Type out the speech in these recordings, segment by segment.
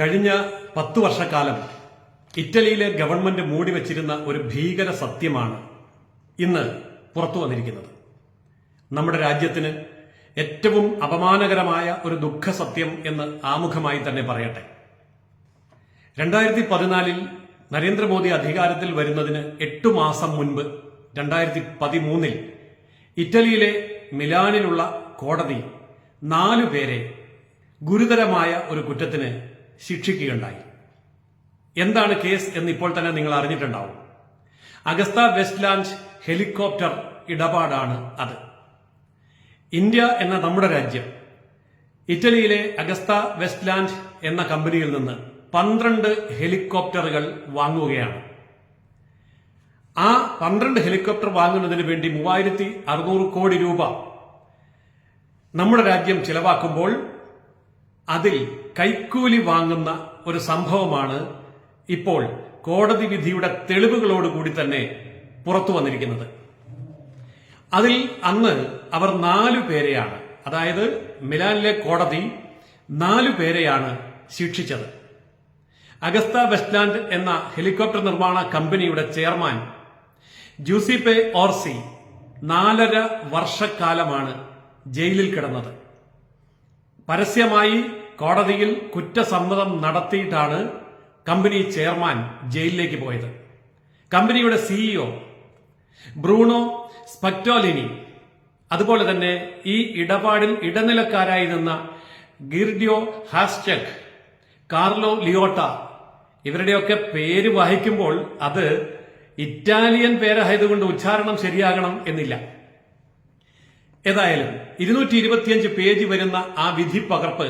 കഴിഞ്ഞ പത്തു വർഷക്കാലം ഇറ്റലിയിലെ ഗവൺമെന്റ് മൂടി വച്ചിരുന്ന ഒരു ഭീകര സത്യമാണ് ഇന്ന് പുറത്തു വന്നിരിക്കുന്നത്. നമ്മുടെ രാജ്യത്തിന് ഏറ്റവും അപമാനകരമായ ഒരു ദുഃഖ സത്യം എന്ന് ആമുഖമായി തന്നെ പറയട്ടെ. രണ്ടായിരത്തി പതിനാലിൽ നരേന്ദ്രമോദി അധികാരത്തിൽ വരുന്നതിന് എട്ടു മാസം മുൻപ് രണ്ടായിരത്തി പതിമൂന്നിൽ ഇറ്റലിയിലെ മിലാനിലുള്ള കോടതി നാലു പേരെ ഗുരുതരമായ ഒരു കുറ്റത്തിന് ശിക്ഷിക്കുകയുണ്ടായി. എന്താണ് കേസ് എന്ന് ഇപ്പോൾ തന്നെ നിങ്ങൾ അറിഞ്ഞിട്ടുണ്ടാവും. അഗസ്ത വെസ്റ്റ്ലാൻഡ് ഹെലികോപ്റ്റർ ഇടപാടാണ് അത്. ഇന്ത്യ എന്ന നമ്മുടെ രാജ്യം ഇറ്റലിയിലെ അഗസ്ത വെസ്റ്റ്ലാൻഡ് എന്ന കമ്പനിയിൽ നിന്ന് പന്ത്രണ്ട് ഹെലികോപ്റ്ററുകൾ വാങ്ങുകയാണ്. ആ പന്ത്രണ്ട് ഹെലികോപ്റ്റർ വാങ്ങുന്നതിന് വേണ്ടി മൂവായിരത്തി അറുന്നൂറ് കോടി രൂപ നമ്മുടെ രാജ്യം ചിലവാക്കുമ്പോൾ അതിൽ കൈക്കൂലി വാങ്ങുന്ന ഒരു സംഭവമാണ് ഇപ്പോൾ കോടതി വിധിയുടെ തെളിവുകളോടുകൂടി തന്നെ പുറത്തു വന്നിരിക്കുന്നത്. അതിൽ അന്ന് അവർ നാലു പേരെയാണ് അതായത് മിലാനിലെ കോടതി നാലു പേരെയാണ് ശിക്ഷിച്ചത്. അഗസ്ത വെസ്റ്റ്ലാൻഡ് എന്ന ഹെലികോപ്റ്റർ നിർമ്മാണ കമ്പനിയുടെ ചെയർമാൻ ജൂസിപ്പെ ഓർസി നാലര വർഷക്കാലമാണ് ജയിലിൽ കിടന്നത്. പരസ്യമായി കോടതിയിൽ കുറ്റസമ്മതം നടത്തിയിട്ടാണ് കമ്പനി ചെയർമാൻ ജയിലിലേക്ക് പോയത്. കമ്പനിയുടെ സിഇഒ ബ്രൂണോ സ്പെക്ടോലിനി അതുപോലെ തന്നെ ഈ ഇടപാടിൽ ഇടനിലക്കാരായി നിന്ന ഗിർഡിയോ ഹാസ്റ്റെക് കാർലോ ലിയോട്ട ഇവരുടെയൊക്കെ പേര് വഹിക്കുമ്പോൾ അത് ഇറ്റാലിയൻ പേരായതുകൊണ്ട് ഉച്ചാരണം ശരിയാകണം എന്നില്ല. ഏതായാലും ഇരുന്നൂറ്റി ഇരുപത്തിയഞ്ച് പേജ് വരുന്ന ആ വിധി പകർപ്പ്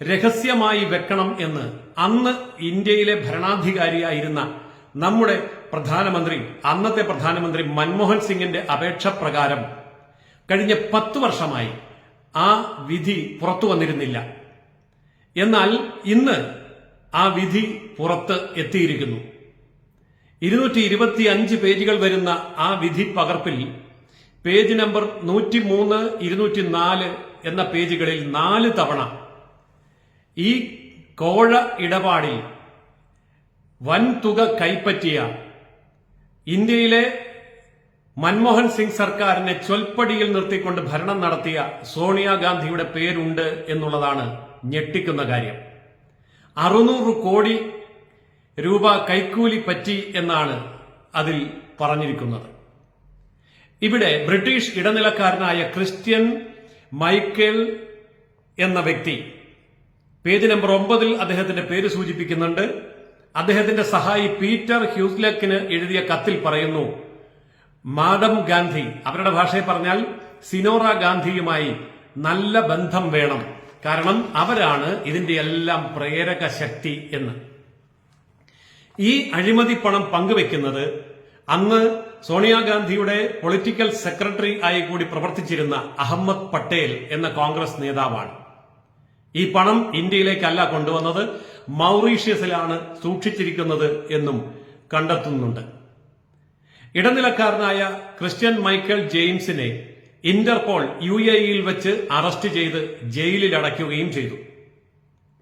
രഹസ്യമായി വെക്കണം എന്ന് അന്ന് ഇന്ത്യയിലെ ഭരണാധികാരിയായിരുന്ന നമ്മുടെ പ്രധാനമന്ത്രി അന്നത്തെ പ്രധാനമന്ത്രി മൻമോഹൻ സിംഗിന്റെ അപേക്ഷ പ്രകാരം കഴിഞ്ഞ പത്ത് വർഷമായി ആ വിധി പുറത്തു വന്നിരുന്നില്ല. എന്നാൽ ഇന്ന് ആ വിധി പുറത്ത് എത്തിയിരിക്കുന്നു. ഇരുന്നൂറ്റി ഇരുപത്തി അഞ്ച് പേജുകൾ വരുന്ന ആ വിധി പകർപ്പിൽ പേജ് നമ്പർ നൂറ്റി മൂന്ന് ഇരുന്നൂറ്റി നാല് എന്ന പേജുകളിൽ നാല് തവണ ഈ കോഴ ഇടപാടിൽ വൻതുക കൈപ്പറ്റിയ ഇന്ത്യയിലെ മൻമോഹൻ സിംഗ് സർക്കാരിനെ ചൊൽപ്പടിയിൽ നിർത്തിക്കൊണ്ട് ഭരണം നടത്തിയ സോണിയാഗാന്ധിയുടെ പേരുണ്ട് എന്നുള്ളതാണ് ഞെട്ടിക്കുന്ന കാര്യം. അറുന്നൂറ് കോടി രൂപ കൈക്കൂലി പറ്റി എന്നാണ് അതിൽ പറഞ്ഞിരിക്കുന്നത്. ഇവിടെ ബ്രിട്ടീഷ് ഇടനിലക്കാരനായ ക്രിസ്ത്യൻ മൈക്കേൽ എന്ന വ്യക്തി പേജ് നമ്പർ ഒമ്പതിൽ അദ്ദേഹത്തിന്റെ പേര് സൂചിപ്പിക്കുന്നുണ്ട്. അദ്ദേഹത്തിന്റെ സഹായി പീറ്റർ ഹ്യൂസ്ലക്കിന് എഴുതിയ കത്തിൽ പറയുന്നു മാഡം ഗാന്ധി അവരുടെ ഭാഷയിൽ പറഞ്ഞാൽ സിനോറ ഗാന്ധിയുമായി നല്ല ബന്ധം വേണം. കാരണം അവരാണ് ഇതിന്റെ എല്ലാം പ്രേരക ശക്തി എന്ന്. ഈ അഴിമതി പണം പങ്കുവെക്കുന്നത് അന്ന് സോണിയാഗാന്ധിയുടെ പൊളിറ്റിക്കൽ സെക്രട്ടറി ആയി കൂടി പ്രവർത്തിച്ചിരുന്ന അഹമ്മദ് പട്ടേൽ എന്ന കോൺഗ്രസ് നേതാവാണ്. ഈ പണം ഇന്ത്യയിലേക്കല്ല കൊണ്ടുവന്നത് മൗറീഷ്യസിലാണ് സൂക്ഷിച്ചിരിക്കുന്നത് എന്നും കണ്ടെത്തുന്നുണ്ട്. ഇടനിലക്കാരനായ ക്രിസ്ത്യൻ മൈക്കൽ ജെയിംസിനെ ഇന്റർപോൾ യു എ ഇയിൽ വെച്ച് അറസ്റ്റ് ചെയ്ത് ജയിലിൽ അടയ്ക്കുകയും ചെയ്തു.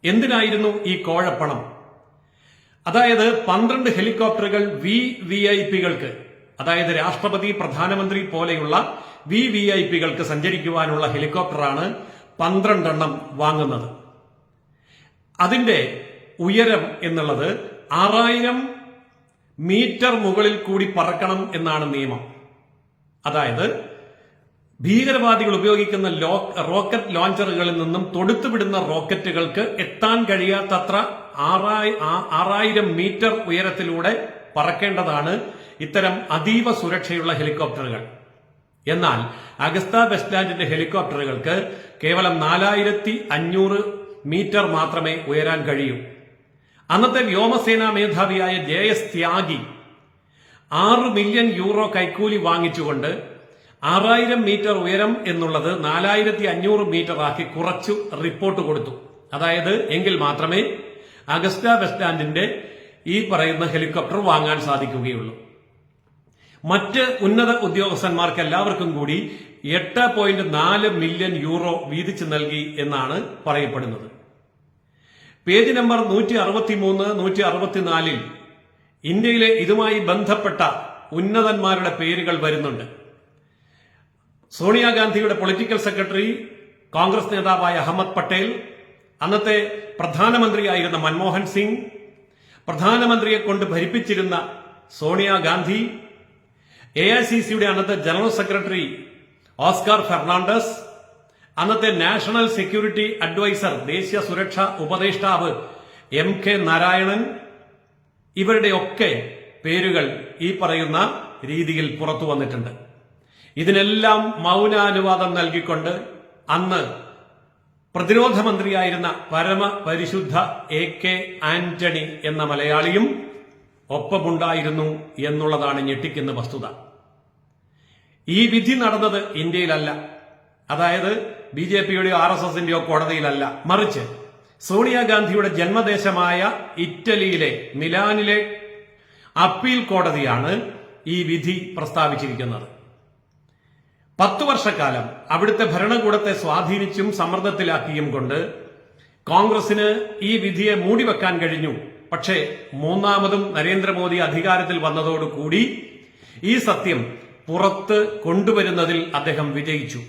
എന്തിനായിരുന്നു ഈ കോഴപ്പണം? അതായത് പന്ത്രണ്ട് ഹെലികോപ്റ്ററുകൾ വി വി ഐ പികൾക്ക് അതായത് രാഷ്ട്രപതി പ്രധാനമന്ത്രി പോലെയുള്ള വി വി ഐ പികൾക്ക് സഞ്ചരിക്കുവാനുള്ള ഹെലികോപ്റ്ററാണ് പന്ത്രണ്ടെണ്ണം വാങ്ങുന്നത്. അതിന്റെ ഉയരം എന്നുള്ളത് ആറായിരം മീറ്റർ മുകളിൽ കൂടി പറക്കണം എന്നാണ് നിയമം. അതായത് ഭീകരവാദികൾ ഉപയോഗിക്കുന്ന റോക്കറ്റ് ലോഞ്ചറുകളിൽ നിന്നും തൊടുത്തുവിടുന്ന റോക്കറ്റുകൾക്ക് എത്താൻ കഴിയാത്തത്ര ആറായി- ആറായിരം മീറ്റർ ഉയരത്തിലൂടെ പറക്കേണ്ടതാണ് ഇത്തരം അതീവ സുരക്ഷയുള്ള ഹെലികോപ്റ്ററുകൾ. എന്നാൽ അഗസ്ത വെസ്റ്റ്ലാൻഡിന്റെ ഹെലികോപ്റ്ററുകൾക്ക് കേവലം നാലായിരത്തി അഞ്ഞൂറ് മീറ്റർ മാത്രമേ ഉയരാൻ കഴിയൂ. അന്നത്തെ വ്യോമസേനാ മേധാവിയായ ജെ എസ് ത്യാഗി ആറ് മില്യൺ യൂറോ കൈക്കൂലി വാങ്ങിച്ചുകൊണ്ട് ആറായിരം മീറ്റർ ഉയരം എന്നുള്ളത് നാലായിരത്തി അഞ്ഞൂറ് മീറ്റർ ആക്കി കുറച്ചു റിപ്പോർട്ട് കൊടുത്തു. അതായത് എങ്കിൽ മാത്രമേ അഗസ്റ്റ വെസ്റ്റ്ലാൻഡിന്റെ ഈ പറയുന്ന ഹെലികോപ്റ്റർ വാങ്ങാൻ സാധിക്കുകയുള്ളൂ. മറ്റ് ഉന്നത ഉദ്യോഗസ്ഥന്മാർക്ക് എല്ലാവർക്കും കൂടി എട്ട് പോയിന്റ് നാല് മില്യൺ യൂറോ വീതിച്ച് നൽകി എന്നാണ് പറയപ്പെടുന്നത്. പേജ് നമ്പർ നൂറ്റി അറുപത്തി മൂന്ന് നൂറ്റി അറുപത്തിനാലിൽ ഇന്ത്യയിലെ ഇതുമായി ബന്ധപ്പെട്ട ഉന്നതന്മാരുടെ പേരുകൾ വരുന്നുണ്ട്. സോണിയാഗാന്ധിയുടെ പൊളിറ്റിക്കൽ സെക്രട്ടറി കോൺഗ്രസ് നേതാവായ അഹമ്മദ് പട്ടേൽ അന്നത്തെ പ്രധാനമന്ത്രിയായിരുന്ന മൻമോഹൻ സിംഗ് പ്രധാനമന്ത്രിയെ കൊണ്ട് ഭരിപ്പിച്ചിരുന്ന സോണിയാഗാന്ധി എ ഐ സി സിയുടെ അന്നത്തെ ജനറൽ സെക്രട്ടറി ഓസ്കാർ ഫെർണാണ്ടസ് അന്നത്തെ നാഷണൽ സെക്യൂരിറ്റി അഡ്വൈസർ ദേശീയ സുരക്ഷാ ഉപദേഷ്ടാവ് എം കെ നാരായണൻ ഇവരുടെയൊക്കെ പേരുകൾ ഈ പറയുന്ന രീതിയിൽ പുറത്തു വന്നിട്ടുണ്ട്. ഇതിനെല്ലാം മൗനാനുവാദം നൽകിക്കൊണ്ട് അന്ന് പ്രതിരോധ മന്ത്രിയായിരുന്ന പരമ പരിശുദ്ധ എ കെ ആന്റണി എന്ന മലയാളിയും ഒപ്പമുണ്ടായിരുന്നു എന്നുള്ളതാണ് ഞെട്ടിക്കുന്ന വസ്തുത. ഈ വിധി നടന്നത് ഇന്ത്യയിലല്ല. അതായത് ബി ജെ പിയുടെയോ ആർ എസ് എസിന്റെയോ കോടതിയിലല്ല. മറിച്ച് സോണിയാഗാന്ധിയുടെ ജന്മദേശമായ ഇറ്റലിയിലെ മിലാനിലെ അപ്പീൽ കോടതിയാണ് ഈ വിധി പ്രസ്താവിച്ചിരിക്കുന്നത്. പത്തു വർഷക്കാലം അവിടുത്തെ ഭരണകൂടത്തെ സ്വാധീനിച്ചും സമ്മർദ്ദത്തിലാക്കിയും കൊണ്ട് കോൺഗ്രസിന് ഈ വിധിയെ മൂടിവെക്കാൻ കഴിഞ്ഞു. പക്ഷേ മൂന്നാമതും നരേന്ദ്രമോദി അധികാരത്തിൽ വന്നതോടുകൂടി ഈ സത്യം പുറത്ത് കൊണ്ടുവരുന്നതിൽ അദ്ദേഹം വിജയിച്ചു.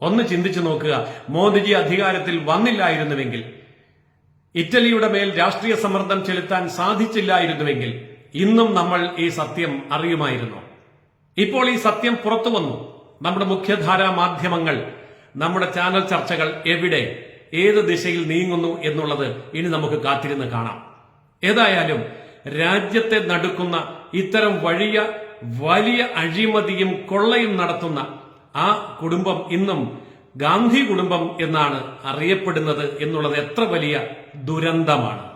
ഒന്ന് ചിന്തിച്ചു നോക്കുക. മോദിജി അധികാരത്തിൽ വന്നില്ലായിരുന്നുവെങ്കിൽ ഇറ്റലിയുടെ മേൽ രാഷ്ട്രീയ സമ്മർദ്ദം ചെലുത്താൻ സാധിച്ചില്ലായിരുന്നുവെങ്കിൽ ഇന്നും നമ്മൾ ഈ സത്യം അറിയുമായിരുന്നു. ഇപ്പോൾ ഈ സത്യം പുറത്തു വന്നു. നമ്മുടെ മുഖ്യധാരാ മാധ്യമങ്ങൾ നമ്മുടെ ചാനൽ ചർച്ചകൾ എവിടെ ഏത് ദിശയിൽ നീങ്ങുന്നു എന്നുള്ളത് ഇനി നമുക്ക് കാത്തിരുന്ന് കാണാം. ഏതായാലും രാജ്യത്തെ നടുക്കുന്ന ഇത്തരം വലിയ വലിയ അഴിമതിയും കൊള്ളയും നടത്തുന്ന ആ കുടുംബം ഇന്നും ഗാന്ധി കുടുംബം എന്നാണ് അറിയപ്പെടുന്നത് എന്നുള്ളത് എത്ര വലിയ ദുരന്തമാണ്.